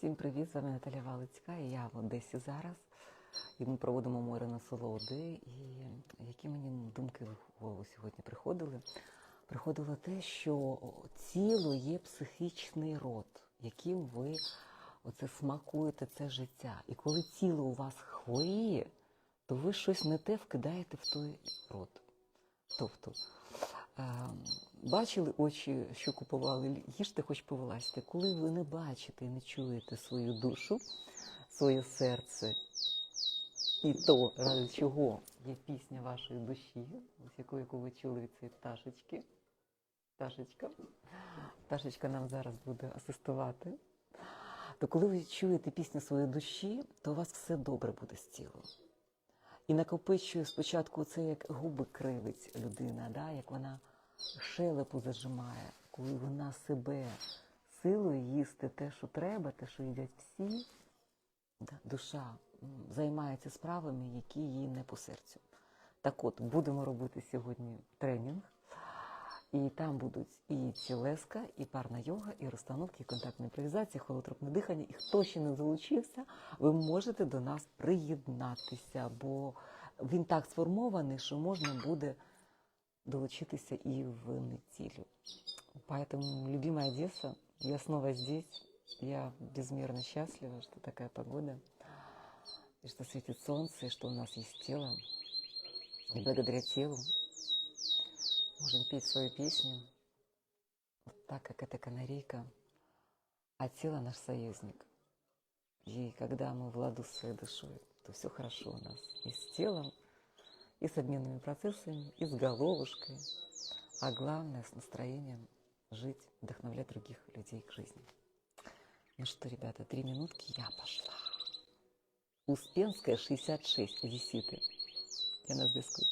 Всім привіт, з вами Наталя Валицька, і я в Одесі зараз. І ми проводимо море насолоди. І які мені думки в голову сьогодні приходили? Приходило те, що тіло є психічний род, яким ви оце смакуєте це життя. І коли тіло у вас хворіє, то ви щось не те вкидаєте в той рот. Тобто, е, бачили очі, що купували, їжте, хоч повилазьте. Коли ви не бачите і не чуєте свою душу, своє серце, і то, ради чого є пісня вашої душі, ось яку, яку ви чули від цієї пташечки. Пташечка. Пташечка нам зараз буде асистувати. То коли ви чуєте пісню своєї душі, то у вас все добре буде з тілом. І накопичує спочатку це як губи кривить людина, да? як вона шелепу зажимає, коли вона себе силою їсти те, що треба, те, що їдять всі, душа займається справами, які їй не по серцю. Так от, будемо робити сьогодні тренінг. І там будуть і тілеска, і парна йога, і розстановки, і контактна імпровізація, холотропне дихання. І хто ще не залучився, ви можете до нас приєднатися, бо він так сформований, що можна буде долучитися і в неділю. Поэтому, любимая Одесса, я снова здесь. Я безмерно счастлива, что такая погода, и что светит солнце, и что у нас есть тело. И благодаря телу можем петь свою песню, вот так как это канарейка, а тело наш союзник. И когда мы в ладу с своей душой, то все хорошо у нас и с телом, и с обменными процессами, и с головушкой, а главное с настроением жить, вдохновлять других людей к жизни. Ну что, ребята, три минутки, я пошла. Успенская, 66, визиты. Я на зв'язку.